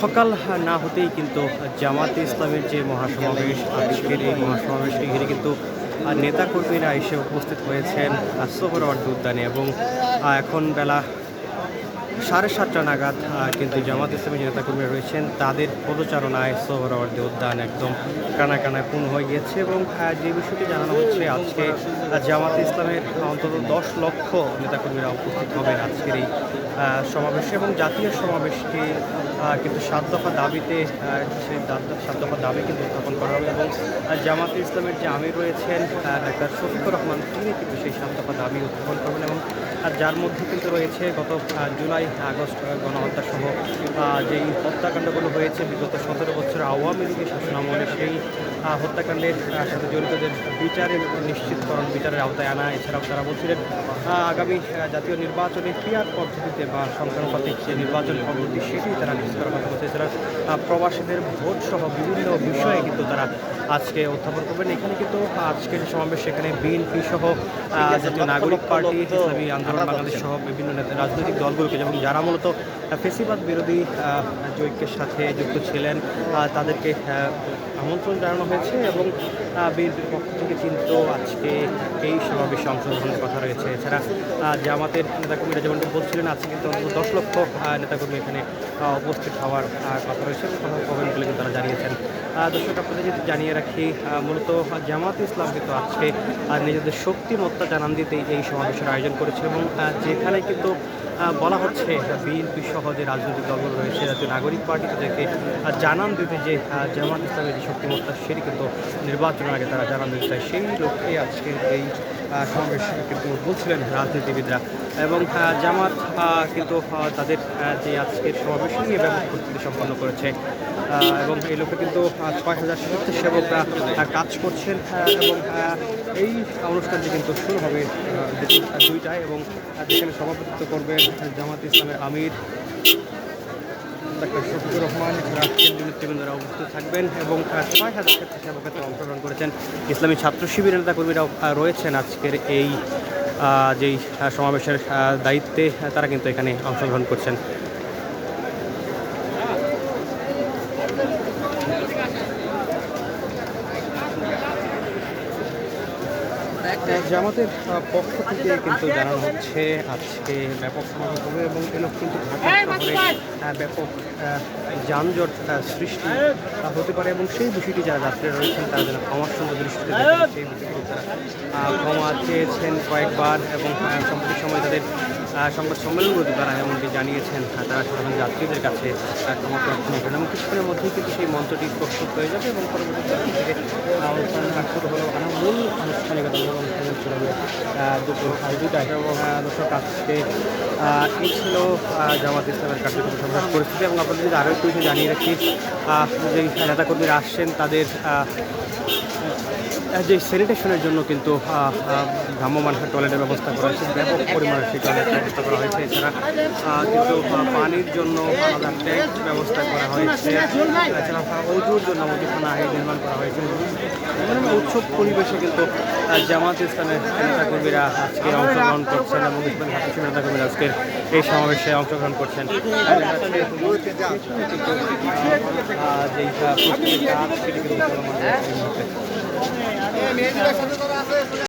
সকাল না হতেই কিন্তু জামাতে ইসলামের যে মহাসমাবেশ আজকের এই মহাসমাবেশকে ঘিরে কিন্তু নেতাকর্মীরা এসে উপস্থিত হয়েছেন আহ, সোহরাওয়ার্দী উদ্যানে এবং এখন বেলা সাড়ে সাতটা নাগাদ কিন্তু জামাত ইসলামের যে নেতাকর্মীরা রয়েছেন তাদের পদচারণায় সোহরাওয়ার্দী উদ্যান একদম কানায় কানায় পূর্ণ হয়ে গিয়েছে এবং যে বিষয়টি জানানো হচ্ছে আজকে জামাত ইসলামের অন্তত দশ লক্ষ নেতাকর্মীরা উপস্থিত হবেন আজকের এই সমাবেশে এবং জাতীয় সমাবেশটি আহ, কিন্তু সাত দফা দাবিতে সেই সাত দফা দাবি কিন্তু উত্থাপন করা হবে এবং জামাতে ইসলামের যে আমির রয়েছেন ডাক্তার শফিকুর রহমান, তিনি কিন্তু সেই সাত দফা দাবি উত্থাপন করবেন এবং যার মধ্যে কিন্তু রয়েছে গত জুলাই, আগস্ট গণহত্যা সহ যেই হত্যাকাণ্ডগুলো হয়েছে বিগত সতেরো বছর আওয়ামী লীগের শাসনামলে সেই হত্যাকাণ্ডের সাথে জড়িতদের বিচারের নিশ্চিতকরণ বিচারের আওতায় আনা, এছাড়াও তারা বলছিলেন আগামী জাতীয় নির্বাচনে ক্রিয়ার পদ্ধতিতে বা সংখ্যানুপাতিক যে নির্বাচন পদ্ধতি সেটি তারা করার কথা বলছে এছাড়া প্রবাসীদের ভোট সহ বিভিন্ন বিষয়ে কিন্তু তারা আজকে উত্থাপন করবেন। এখানে কিন্তু আজকের সমাবেশ সেখানে বিএনপি সহ জাতীয় নাগরিক পার্টি, ইসলামী আন্দোলন বাংলাদেশ সহ বিভিন্ন নেতা- রাজনৈতিক দলগুলোকে এবং যারা মূলত ফেসিবাদ বিরোধী জৈক্যের সাথে যুক্ত ছিলেন তাদেরকে আমন্ত্রণ জানানো হয়েছে এবং বিএনপির পক্ষ থেকে কিন্তু আজকে এই সমাবেশে অংশগ্রহণের কথা রয়েছে। এছাড়া জামাতের নেতাকর্মীরা যেমনটি বলছিলেন, আজকে কিন্তু অন্তত দশ লক্ষ নেতাকর্মী এখানে উপস্থিত হওয়ার কথা রয়েছে। কথা হবেন কিন্তু তারা জানিয়েছেন। দর্শক, আপনাদের জানিয়ে রাখি মূলত জামাত ইসলাম কিন্তু আজকে আহ, নিজেদের শক্তিমত্তা জানান দিতে এই সমাবেশের আয়োজন করেছে এবং যেখানে কিন্তু বলা হচ্ছে বিএনপি সহ যে রাজনৈতিক দলগুলো রয়েছে জাতীয় নাগরিক পার্টি তাদেরকে জানান দিতে যে জামাত ইসলামের যে শক্তিমত্তা সেটি কিন্তু নির্বাচনের আগে তারা জানান দিতে চায়। সেই লক্ষ্যে আজকে এই সমাবেশ কিন্তু বলছিলেন রাজনীতিবিদরা। এবং জামাত কিন্তু তাদের যে আজকের সমাবেশ নিয়ে ব্যাপক প্রস্তুতি সম্পন্ন করেছে। এবং এই লোকে কিন্তু ছয় হাজার স্বেচ্ছাসেবকরা কাজ করছেন এবং এই অনুষ্ঠানটি কিন্তু শুরু হবে দুইটায় এবং যেখানে সভাপতিত্ব করবেন জামাত ইসলামের আমির ডাক্তার শফিকুর রহমান কেন্দ্রীয় নেতৃবৃন্দরা উপস্থিত থাকবেন এবং ছয় হাজার স্বেচ্ছাসেবকের অংশগ্রহণ করেছেন। ইসলামী ছাত্র শিবিরের নেতাকর্মীরাও রয়েছেন আজকের এই যেই সমাবেশের দায়িত্বে তারা কিন্তু এখানে অংশগ্রহণ করছেন। জামাতের পক্ষ থেকে কিন্তু জানানো হচ্ছে আজকে ব্যাপক সমাবেশ হবে এবং এলো কিন্তু ঢাকা শহরে ব্যাপক যানজট সৃষ্টি হতে পারে এবং সেই বিষয়টি যারা যাত্রীরা রয়েছেন তারা যেন ক্ষমার সঙ্গে দৃষ্টিতে সেই বিষয়টি তারা ক্ষমা চেয়েছেন কয়েকবার এবং সম্প্রতি সময় তাদের সংবাদ সম্মেলনগুলোতে তারা এমনটি জানিয়েছেন। তারা সাধারণ যাত্রীদের কাছে ক্ষমা প্রার্থনা এবং কিছুক্ষণের মধ্যেই কিন্তু সেই মঞ্চটি প্রস্তুত হয়ে যাবে এবং পরবর্তী সময় থেকে আহ, অনুষ্ঠান শুরু হলো। মূল আনুষ্ঠানিকতা অনুষ্ঠান শুরু হবে দুপুর এই ছিল জামাত ইসলামের কার্যক্রম সংক্রান্ত পরিস্থিতি। এবং আপনাদের যদি আরও একটু জানিয়ে রাখি যে নেতাকর্মীরা আসছেন তাদের যে স্যানিটেশনের জন্য কিন্তু ভ্রাম্যমাণ টয়লেটের ব্যবস্থা করা হয়েছে। ব্যাপক পরিমাণে সেই টয়লেটের ব্যবস্থা করা হয়েছে। এছাড়া কিন্তু পানির জন্য আলাদা ট্যাঙ্ক ব্যবস্থা করা হয়েছে। এছাড়া অজুর জন্য অজুখানা আগে নির্মাণ করা হয়েছে। উৎসব পরিবেশে কিন্তু জামাত ইসলামের নেতাকর্মীরা আজকে অংশগ্রহণ করছেন এবং ইসলাম হাফিজ নেতাকর্মীরা আজকের এই সমাবেশে অংশগ্রহণ করছেন। যেই